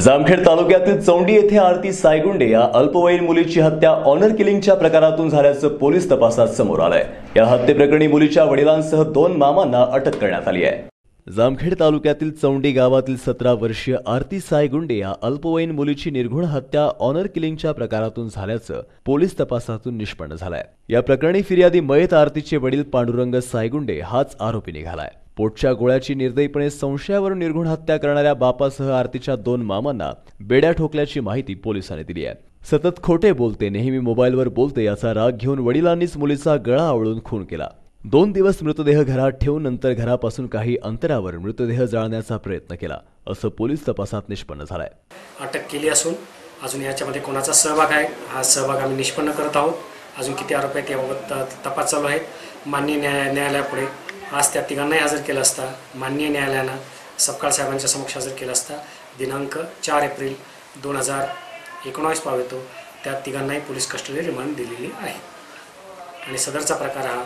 जामखेड तालुक्यातील चौंडी येथे आरती सायगुंडे या अल्पवयीन मुलीची हत्या ऑनर किलिंगच्या प्रकारातून झाल्याचं पोलीस तपासात समोर आलंय. या हत्येप्रकरणी मुलीच्या वडिलांसह दोन मामांना अटक करण्यात आली आहे. जामखेड तालुक्यातील चौंडी गावातील सतरा वर्षीय आरती सायगुंडे या अल्पवयीन मुलीची निर्घुण हत्या ऑनर किलिंगच्या प्रकारातून झाल्याचं पोलीस तपासातून निष्पन्न झालंय. या प्रकरणी फिर्यादी मयत आरतीचे वडील पांडुरंग सायगुंडे हाच आरोपी निघालाय पोटच्या गोळ्याची निर्दयीपणे संशयावरून निर्घुण हत्या करणाऱ्या बापासह आरतीच्या दोन मामांना बेड्या ठोकल्याची माहिती पोलिसांनी दिली आहे. सतत खोटे बोलते नेहमी मोबाईलवर बोलते याचा राग घेऊन वडिलांनीच मुलीचा गळा आवळून खून केला. दोन दिवस मृतदेह घरात ठेवून नंतर घरापासून काही अंतरावर मृतदेह जाळण्याचा प्रयत्न केला असं पोलीस तपासात निष्पन्न झालंय. अटक केली असून अजून याच्यामध्ये कोणाचा सहभाग आहे हा सहभाग आम्ही निष्पन्न करत आहोत. अजून किती आरोप आहेत याबाबत तपास चालू आहे. माननीय न्याय न्यायालयापुढे आज त्या तिघांनाही हजर केलं असता. माननीय न्यायालयानं सपकाळ साहेबांच्या समक्ष हजर केलं असता. दिनांक चार एप्रिल दोन हजार एकोणावीस पावेतो त्या तिघांनाही पोलीस कस्टडी रिमांड दिलेली आहे. आणि सदरचा प्रकार हा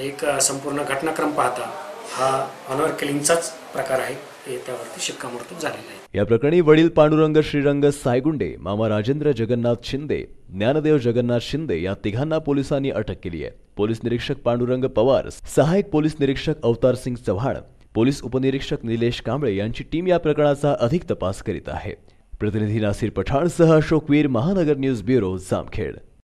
एक संपूर्ण घटनाक्रम पाहता हा ऑनर किलिंगचाच प्रकार आहे. हे त्यावरती शिक्कामोर्तब झालेला आहे. या प्रकरणी वडील पांडुरंग श्रीरंग सायगुंडे मामा राजेंद्र जगन्नाथ शिंदे ज्ञानदेव जगन्नाथ शिंदे या तिघांना पोलिसांनी अटक केली आहे. पोलीस निरीक्षक पांडुरंग पवार सहाय्यक पोलीस निरीक्षक अवतार सिंग चव्हाण पोलीस उपनिरीक्षक निलेश कांबळे यांची टीम या प्रकरणाचा अधिक तपास करीत आहे. प्रतिनिधी नासिर पठाणसह अशोक वीर महानगर न्यूज ब्युरो जामखेड.